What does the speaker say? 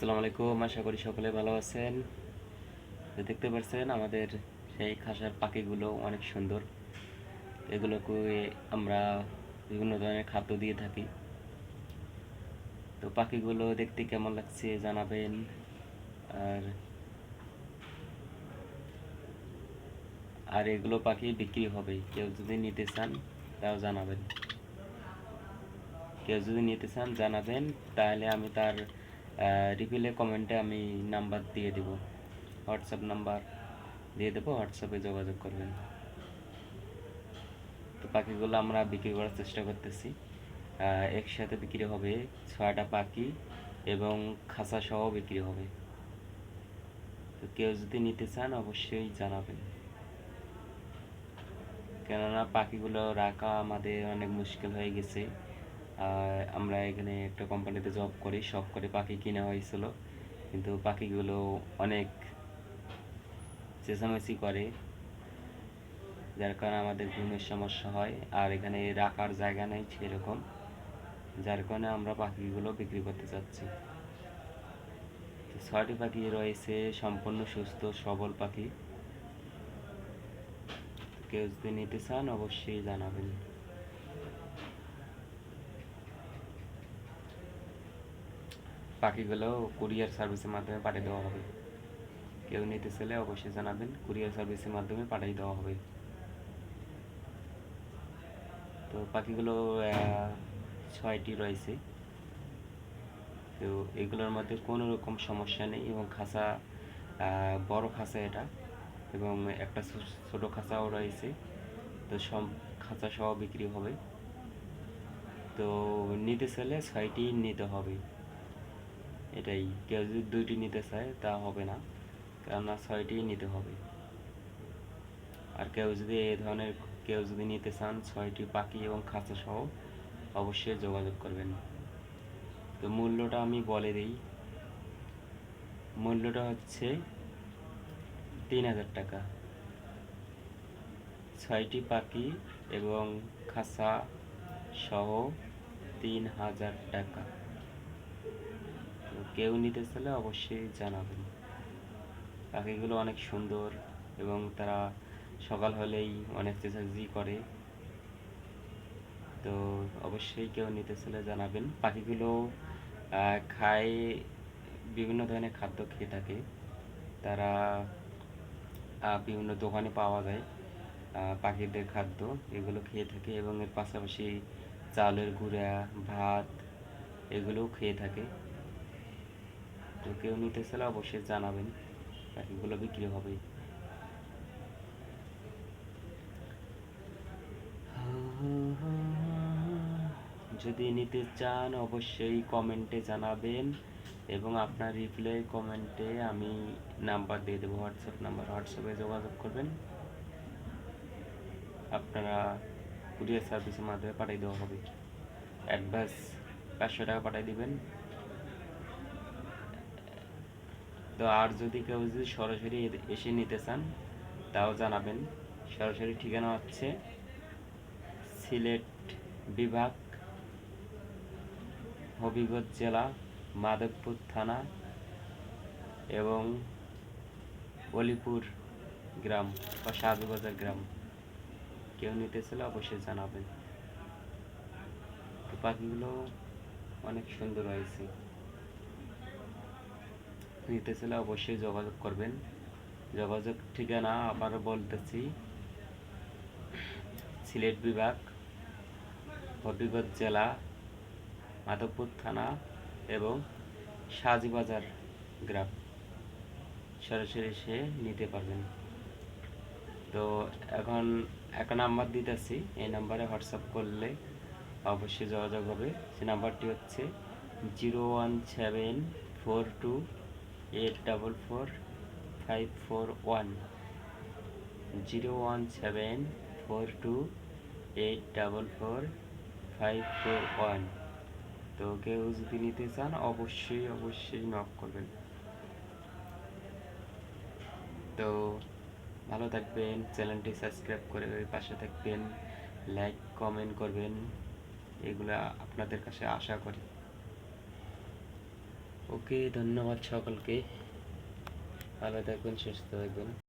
আসসালামু আলাইকুম, আশা করি সকলে ভালো আছেন। দেখতে পাচ্ছেন, আমাদের সেই খাসার পাখিগুলো অনেক সুন্দর। এগুলোকে আমরা বিভিন্ন ধরনের খাদ্য দিয়ে থাকি। তো পাখিগুলো দেখতে কেমন লাগছে জানাবেন। আর আর এগুলো পাখি বিক্রি হবে। কেউ যদি নিতে চান, তাও জানাবেন। কেউ যদি নিতে চান, জানাবেন। তাহলে আমি তার রিপিলে কমেন্টে আমি নাম্বার দিয়ে দিব। হোয়াটসঅ্যাপ নাম্বার দিয়ে দেবো হোয়াটসঅ্যাপে যোগাযোগ করবেন। তো পাখিগুলো আমরা বিক্রি করার চেষ্টা করতেছি। একসাথে বিক্রি হবে, ছয়টা পাখি এবং খাঁচা সহ বিক্রি হবে। তো কেউ যদি নিতে চান, অবশ্যই জানাবেন। কেননা পাখিগুলো রাখা আমাদের অনেক মুশকিল হয়ে গেছে। আমরা এখানে একটা কোম্পানিতে জব করি শখ করে পাখি কিনা হয়েছিল। কিন্তু পাখিগুলো অনেক চেঁচামেচি করে, যার কারণে আমাদের ঘুমের সমস্যা হয়। আর এখানে রাখার জায়গা নেই সেরকম, যার কারণে আমরা পাখিগুলো বিক্রি করতে চাচ্ছি। ছয়টি পাখি রয়েছে, সম্পূর্ণ সুস্থ, সবল পাখি। কেউ যদি নিতে চান, অবশ্যই জানাবেন। পাখিগুলো কুরিয়ার সার্ভিসের মাধ্যমে পাঠিয়ে দেওয়া হবে। কেউ নিতে চাইলে অবশ্যই জানাবেন, কুরিয়ার সার্ভিসের মাধ্যমে পাঠিয়ে দেওয়া হবে। তো পাখিগুলো ছয়টি রয়েছে। তো এগুলোর মধ্যে কোনো রকম সমস্যা নেই এবং খাঁচা বড় খাঁচা এটা এবং একটা ছোট খাঁচাও রয়েছে। তো সব খাঁচা সহ বিক্রি হবে। তো নিতে চাইলে ছয়টি নিতে হবে। এটাই। কেউ যদি দুইটি নিতে চায়, তা হবে না। কেননা ছয়টি নিতে হবে। আর কেউ যদি এই ধরনের, কেউ যদি নিতে চান, ছয়টি পাখি এবং খাঁচা সহ অবশ্যই যোগাযোগ করবেন। তো মূল্যটা আমি বলে দিই। মূল্যটা হচ্ছে তিন হাজার টাকা। ছয়টি পাখি এবং খাঁচা সহ তিন হাজার টাকা। কেউ নিতে চাইলে অবশ্যই জানাবেন। পাখিগুলো অনেক সুন্দর এবং তারা সকাল হলেই অনেক চেঁচাচেঁচি করে। তো অবশ্যই কেউ নিতে চাইলে জানাবেন। পাখিগুলো খায়, বিভিন্ন ধরনের খাদ্য খেয়ে থাকে। তারা বিভিন্ন দোকানে পাওয়া যায় পাখিদের খাদ্য। এগুলো খেয়ে থাকে এবং এর পাশাপাশি চালের গুঁড়া, ভাত, এগুলোও খেয়ে থাকে। তো কেউ নিতে চাইলে অবশ্যই জানাবেন পাখিগুলো বিক্রি হবে। যদি নিতে চান, অবশ্যই কমেন্টে জানাবেন এবং আপনার রিপ্লাই কমেন্টে আমি নাম্বার দিয়ে দেবো হোয়াটসঅ্যাপ নাম্বার। হোয়াটসঅ্যাপে যোগাযোগ করবেন। আপনারা কুরিয়ার সার্ভিসের মাধ্যমে পাঠিয়ে দেওয়া হবে। অ্যাডভান্স পাঁচশো টাকা পাঠিয়ে দিবেন। তো আর যদি কেউ যদি সরাসরি এসে নিতে চান, তাও জানাবেন। সরাসরি ঠিকানা হচ্ছে সিলেট বিভাগ, হবিগঞ্জ জেলা, মাধবপুর থানা এবং অলিপুর গ্রাম বা সাধুবাজার গ্রাম। কেউ নিতে চাইলে অবশ্যই জানাবেন। পাখিগুলো অনেক সুন্দর হয়েছে। নিতে চাইলে অবশ্যই যোগাযোগ করবেন। যোগাযোগ ঠিকানা আবার বলতেছি, সিলেট বিভাগ, হবিগঞ্জ জেলা, মাধবপুর থানা এবং সাজিবাজার গ্রাম। সরাসরি সে নিতে পারবেন। তো এখন একটা নাম্বার দিতেছি, এই নাম্বারে হোয়াটসঅ্যাপ করলে অবশ্যই যোগাযোগ হবে। সে নাম্বারটি হচ্ছে zero one seven four two eight double four five four one zero one seven four two eight double four five four one তো কেউ যদি নিতে চান, অবশ্যই অবশ্যই নক করবেন। তো ভালো থাকবেন, চ্যানেলটি সাবস্ক্রাইব করে পাশে থাকবেন লাইক কমেন্ট করবেন। এগুলা আপনাদের কাছে আশা করি। ওকে ধন্যবাদ সকলকে। ভালো থাকবেন সুস্থ থাকবেন।